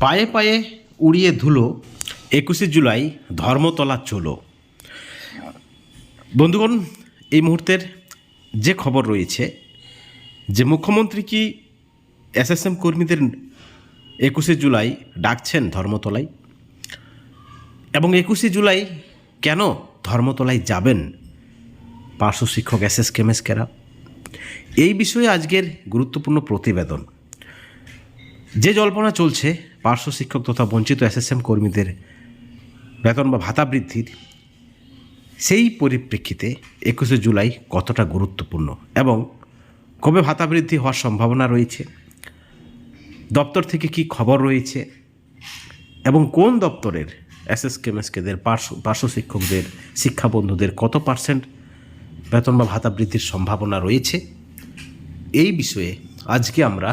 পায়ে পায়ে উড়িয়ে ধুলো, একুশে জুলাই ধর্মতলা চলো। বন্ধুগণ, এই মুহূর্তের যে খবর রয়েছে, যে মুখ্যমন্ত্রী কি এসএসএম কর্মীদের একুশে জুলাই ডাকছেন ধর্মতলায়? এবং একুশে জুলাই কেন ধর্মতলায় যাবেন পার্শ্ব শিক্ষক এস এস কেমেস্কেরা? এই বিষয়ে আজকের গুরুত্বপূর্ণ প্রতিবেদন। যে জল্পনা চলছে, পার্শ্ব শিক্ষক তথা বঞ্চিত এসএসএম কর্মীদের বেতন বা ভাতা বৃদ্ধির, সেই পরিপ্রেক্ষিতে একুশে জুলাই কতটা গুরুত্বপূর্ণ এবং কবে ভাতা বৃদ্ধি হওয়ার সম্ভাবনা রয়েছে, দপ্তর থেকে কি খবর রয়েছে এবং কোন দপ্তরের এসএস কেমেসকেদের পার্শ্ব পার্শ্ব শিক্ষকদের শিক্ষা বন্ধুদের কত পার্সেন্ট বেতন বা ভাতা বৃদ্ধির সম্ভাবনা রয়েছে, এই বিষয়ে আজকে আমরা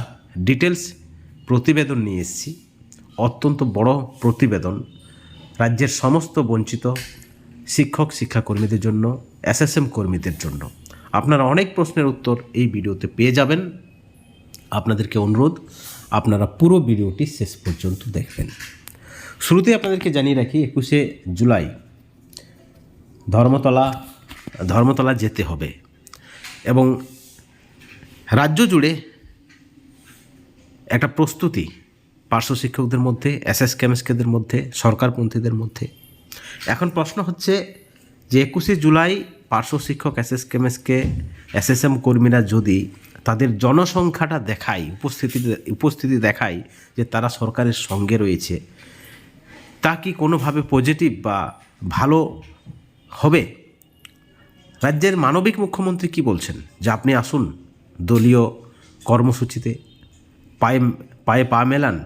ডিটেলস প্রতিবেদন নিয়ে এসেছি। অত্যন্ত বড় প্রতিবেদন। রাজ্যের সমস্ত বঞ্চিত শিক্ষক, শিক্ষাকর্মীদের জন্য, এসএসএম কর্মীদের জন্য। আপনারা অনেক প্রশ্নের উত্তর এই ভিডিওতে পেয়ে যাবেন। আপনাদেরকে অনুরোধ, আপনারা পুরো ভিডিওটি শেষ পর্যন্ত দেখবেন। শুরুতে আপনাদেরকে জানিয়ে রাখি, একুশে জুলাই ধর্মতলা ধর্মতলা যেতে হবে। এবং রাজ্য জুড়ে একটা প্রস্তুতি পার্শ্ব শিক্ষকদের মধ্যে, এসএস কেমেস্কেদের মধ্যে, সরকারপন্থীদের মধ্যে। এখন প্রশ্ন হচ্ছে যে একুশে জুলাই পার্শ্ব শিক্ষক এস এস কেমেসকে এস এস এম কর্মীরা যদি তাদের জনসংখ্যাটা দেখায় উপস্থিতি উপস্থিতি দেখায় যে তারা সরকারের সঙ্গে রয়েছে, তা কি কোনোভাবে পজিটিভ বা ভালো হবে? রাজ্যের মানবিক মুখ্যমন্ত্রী কি বলছেন? যে আপনি আসুন দলীয় কর্মসূচিতে পায়ে পায়ে পা মেলান,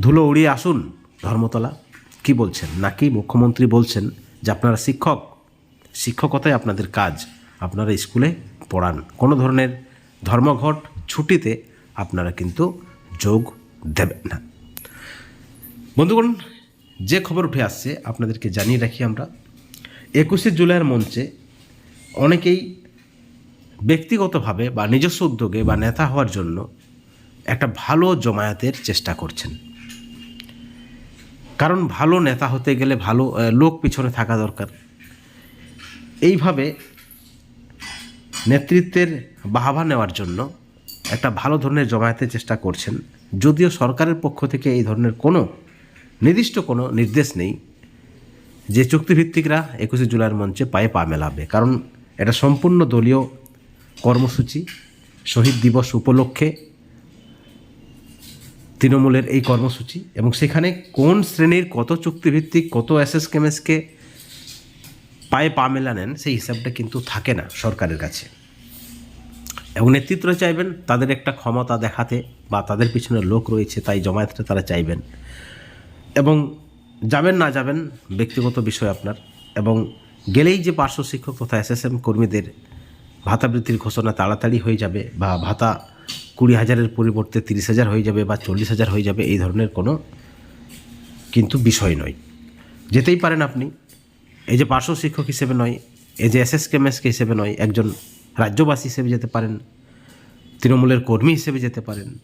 ধুলো উড়িয়ে আসুন, ধর্মতলা। কি বলছেন? নাকি মুখ্যমন্ত্রী বলছেন যে আপনারা শিক্ষক? শিক্ষকতাই আপনাদের কাজ। আপনারা স্কুলে পড়ান। কোনো ধরনের ধর্মঘট ছুটিতে আপনারা কিন্তু যোগ দেবেন না। বন্ধুগণ, যে খবর উঠে আসছে, আপনাদেরকে জানিয়ে রাখি আমরা। একুশে জুলাইয়ের মঞ্চে অনেকেই ব্যক্তিগতভাবে বা নিজস্ব উদ্যোগে বা নেতা হওয়ার জন্য একটা ভালো জমায়েতের চেষ্টা করছেন। কারণ ভালো নেতা হতে গেলে ভালো লোক পিছনে থাকা দরকার। এইভাবে নেতৃত্বের বাহাবা নেওয়ার জন্য একটা ভালো ধরনের জমায়েতের চেষ্টা করছেন। যদিও সরকারের পক্ষ থেকে এই ধরনের কোনো নির্দিষ্ট কোনো নির্দেশ নেই যে চুক্তিভিত্তিকরা একুশে জুলাইয়ের মঞ্চে পায়ে পা মেলাবে। কারণ এটা সম্পূর্ণ দলীয় কর্মসূচি, শহীদ দিবস উপলক্ষে তৃণমূলের এই কর্মসূচি এবং সেখানে কোন শ্রেণির কত চুক্তিভিত্তিক, কত এসএস কেমএসকে পায়ে পা মেলানেন সেই হিসাবটা কিন্তু থাকে না সরকারের কাছে। এবং নেতৃত্ব চাইবেন তাদের একটা ক্ষমতা দেখাতে বা তাদের পিছনে লোক রয়েছে, তাই জমায়েতটা তারা চাইবেন। এবং যাবেন না যাবেন, ব্যক্তিগত বিষয় আপনার। এবং গেলেই যে পার্শ্ব শিক্ষক তথা এসএসএম কর্মীদের ভাতা বৃদ্ধির ঘোষণা তাড়াতাড়ি হয়ে যাবে বা ভাতা কুড়ি হাজারের পরিবর্তে তিরিশ হাজার হয়ে যাবে বা চল্লিশ হাজার হয়ে যাবে, এই ধরনের কোনো কিন্তু বিষয় নয়। যেতেই পারেন আপনি। এই যে পার্শ্ব শিক্ষক হিসেবে নয়, এই যে এসএস কেমএসকে হিসেবে নয়, একজন রাজ্যবাসী হিসেবে যেতে পারেন, তৃণমূলের কর্মী হিসেবে যেতে পারেন,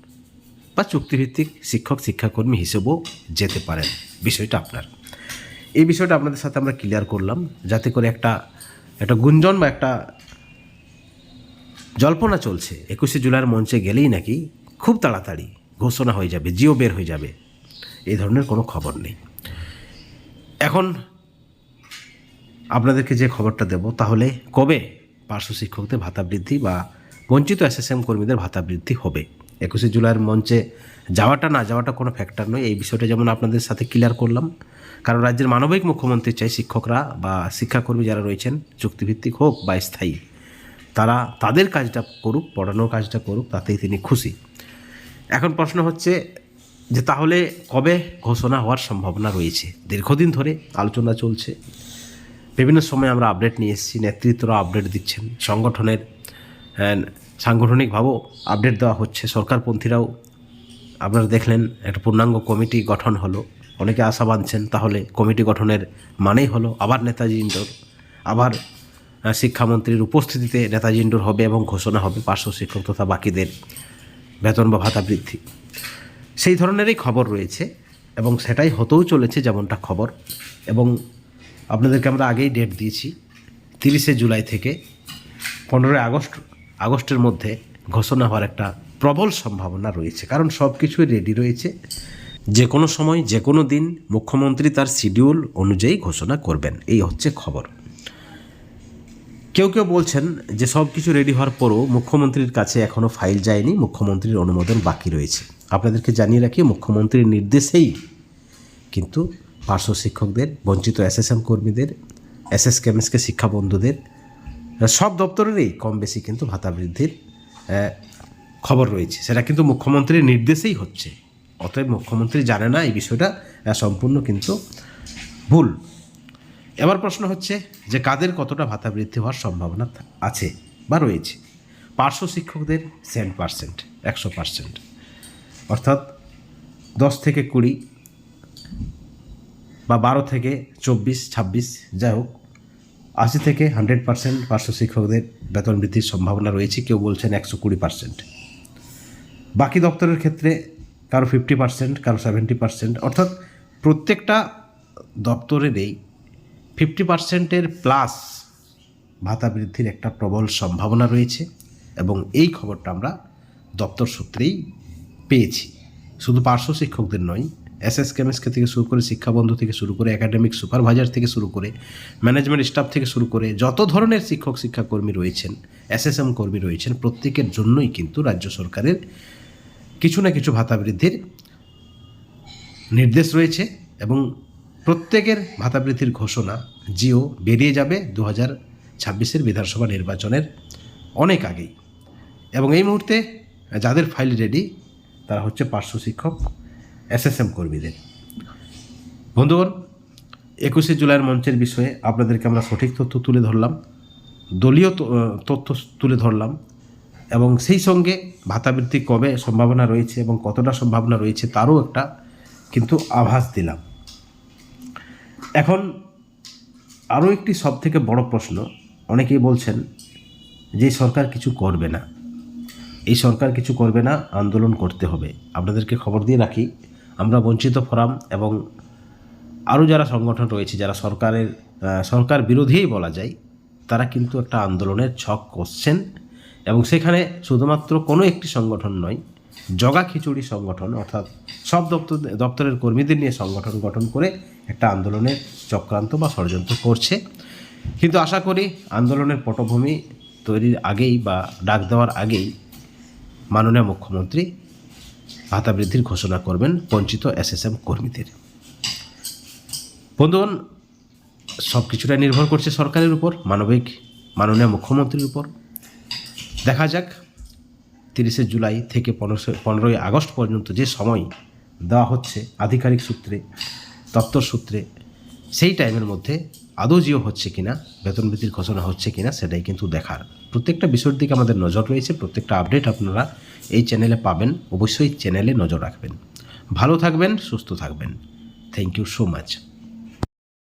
বা চুক্তিভিত্তিক শিক্ষক, শিক্ষাকর্মী হিসেবেও যেতে পারেন। বিষয়টা আপনার। এই বিষয়টা আপনাদের সাথে আমরা ক্লিয়ার করলাম, যাতে করে একটা একটা গুঞ্জন বা একটা জল্পনা চলছে, একুশে জুলাইয়ের মঞ্চে গেলেই নাকি খুব তাড়াতাড়ি ঘোষণা হয়ে যাবে, জিও বের হয়ে যাবে। এই ধরনের কোনো খবর নেই। এখন আপনাদেরকে যে খবরটা দেব, তাহলে কবে পার্শ্ব শিক্ষকদের ভাতা বৃদ্ধি বা বঞ্চিত এসএসএম কর্মীদের ভাতা বৃদ্ধি হবে? একুশে জুলাইয়ের মঞ্চে যাওয়াটা না যাওয়াটা কোনো ফ্যাক্টর নয়। এই বিষয়টা যেমন আপনাদের সাথে ক্লিয়ার করলাম। কারণ রাজ্যের মানবিক মুখ্যমন্ত্রী চাই শিক্ষকরা বা শিক্ষাকর্মী যারা রয়েছেন, চুক্তিভিত্তিক হোক বা স্থায়ী তারা তাদের কাজটা করুক, পড়ানোর কাজটা করুক, তাতেই তিনি খুশি। এখন প্রশ্ন হচ্ছে যে তাহলে কবে ঘোষণা হওয়ার সম্ভাবনা রয়েছে? দীর্ঘদিন ধরে আলোচনা চলছে। বিভিন্ন সময় আমরা আপডেট নিয়ে এসেছি, নেতৃত্বরা আপডেট দিচ্ছেন, সংগঠনের সাংগঠনিকভাবেও আপডেট দেওয়া হচ্ছে, সরকারপন্থীরাও আপনারা দেখলেন একটা পূর্ণাঙ্গ কমিটি গঠন হলো। অনেকে আশা বাঁধছেন তাহলে কমিটি গঠনের মানেই হলো আবার নেতাজি ইন্ডোর আবার শিক্ষামন্ত্রীর উপস্থিতিতে নেতাজি ইন্ডোর হবে এবং ঘোষণা হবে পার্শ্ব শিক্ষক তথা বাকিদের বেতন বা ভাতা বৃদ্ধি। সেই ধরনেরই খবর রয়েছে এবং সেটাই হতেও চলেছে যেমনটা খবর এবং আপনাদেরকে আমরা আগেই ডেট দিয়েছি, তিরিশে জুলাই থেকে পনেরোই আগস্ট, আগস্টের মধ্যে ঘোষণা হওয়ার একটা প্রবল সম্ভাবনা রয়েছে। কারণ সব কিছুই রেডি রয়েছে। যে কোনো সময় যে কোনো দিন মুখ্যমন্ত্রী তার শিডিউল অনুযায়ী ঘোষণা করবেন। এই হচ্ছে খবর। কেউ কেউ বলছেন যে সব কিছু রেডি হওয়ার পরও মুখ্যমন্ত্রীর কাছে এখনও ফাইল যায়নি, মুখ্যমন্ত্রীর অনুমোদন বাকি রয়েছে। আপনাদেরকে জানিয়ে রাখি, মুখ্যমন্ত্রীর নির্দেশেই কিন্তু পার্শ্ব শিক্ষকদের, বঞ্চিত এসএসএম কর্মীদের এসএস কেমএসকে শিক্ষা বন্ধুদের, সব দপ্তরেরই কম বেশি কিন্তু ভাতা বৃদ্ধির খবর রয়েছে। সেটা কিন্তু মুখ্যমন্ত্রীর নির্দেশেই হচ্ছে। অতএব মুখ্যমন্ত্রী জানে না এই বিষয়টা সম্পূর্ণ কিন্তু ভুল। এবার প্রশ্ন হচ্ছে যে কাদের কতটা ভাতা বৃদ্ধি হওয়ার সম্ভাবনা আছে বা রয়েছে? পার্শ্ব শিক্ষকদের সেন্ট পার্সেন্ট, একশো পার্সেন্ট। অর্থাৎ দশ থেকে কুড়ি বা বারো থেকে চব্বিশ, ছাব্বিশ, যাই হোক, আশি থেকে হান্ড্রেড পার্সেন্ট পার্শ্ব শিক্ষকদের বেতন বৃদ্ধির সম্ভাবনা রয়েছে, কেউ বলছেন একশো কুড়ি পার্সেন্ট। বাকি দপ্তরের ক্ষেত্রে কারও ফিফটি পার্সেন্ট, কারও সেভেন্টি পার্সেন্ট। অর্থাৎ প্রত্যেকটা দপ্তরেরই ফিফটি পার্সেন্টের প্লাস ভাতা বৃদ্ধির একটা প্রবল সম্ভাবনা রয়েছে এবং এই খবরটা আমরা দপ্তর সূত্রেই পেয়েছি। শুধু পার্শ্ব শিক্ষকদের নয় এস এস কেমএসকে থেকে শুরু করে শিক্ষাবন্ধু থেকে শুরু করে একাডেমিক সুপারভাইজার থেকে শুরু করে ম্যানেজমেন্ট স্টাফ থেকে শুরু করে যত ধরনের শিক্ষক শিক্ষাকর্মী রয়েছেন এসএসএম কর্মী রয়েছেন, প্রত্যেকের জন্যই কিন্তু রাজ্য সরকারের কিছু না কিছু ভাতা বৃদ্ধির নির্দেশ রয়েছে এবং প্রত্যেকের ভাতা বৃদ্ধির ঘোষণা জিও বেরিয়ে যাবে দু হাজার ছাব্বিশের বিধানসভা নির্বাচনের অনেক আগেই। এবং এই মুহূর্তে যাদের ফাইল রেডি তারা হচ্ছে পার্শ্ব শিক্ষক এসএসএম কর্মীদের। বন্ধুগণ, একুশে জুলাইয়ের মঞ্চের বিষয়ে আপনাদেরকে আমরা সঠিক তথ্য তুলে ধরলাম, দলীয় তথ্য তুলে ধরলাম, এবং সেই সঙ্গে ভাতা বৃদ্ধি কবে সম্ভাবনা রয়েছে এবং কতটা সম্ভাবনা রয়েছে তারও একটা কিন্তু আভাস দিলাম। এখন আরও একটি সবথেকে বড় প্রশ্ন, অনেকেই বলছেন যে সরকার কিছু করবে না। এই সরকার কিছু করবে না, আন্দোলন করতে হবে। আপনাদেরকে খবর দিয়ে রাখি, আমরা বঞ্চিত ফোরাম এবং আরও যারা সংগঠন রয়েছে, যারা সরকারের সরকার বিরোধীই বলা যায়, তারা কিন্তু একটা আন্দোলনের ছক কষছেন এবং সেখানে শুধুমাত্র কোনো একটি সংগঠন নয়, জগা খিচুড়ি সংগঠন, অর্থাৎ সব দপ্তর, দপ্তরের কর্মীদের নিয়ে সংগঠন গঠন করে একটা আন্দোলনের চক্রান্ত বা ষড়যন্ত্র করছে। কিন্তু আশা করি আন্দোলনের পটভূমি তৈরির আগেই বা ডাক দেওয়ার আগেই মাননীয় মুখ্যমন্ত্রী ভাতা বৃদ্ধির ঘোষণা করবেন বঞ্চিত এসএসএম কর্মীদের। বন্ধুগণ, সব কিছুটা নির্ভর করছে সরকারের উপর, মানবিক, মাননীয় মুখ্যমন্ত্রীর উপর। দেখা যাক, তিরিশে জুলাই থেকে পনেরোশো, পনেরোই আগস্ট পর্যন্ত যে সময় দেওয়া হচ্ছে আধিকারিক সূত্রে, দপ্তর সূত্রে, সেই টাইমের মধ্যে আদৌ জিও হচ্ছে কিনা বেতন বৃদ্ধির ঘোষণা হচ্ছে কিনা সেটাই কিন্তু দেখার। প্রত্যেকটা বিষয়ের দিকে আমাদের নজর রয়েছে, প্রত্যেকটা আপডেট আপনারা এই চ্যানেলে পাবেন, অবশ্যই চ্যানেলে নজর রাখবেন। ভালো থাকবেন, সুস্থ থাকবেন। Thank you so much.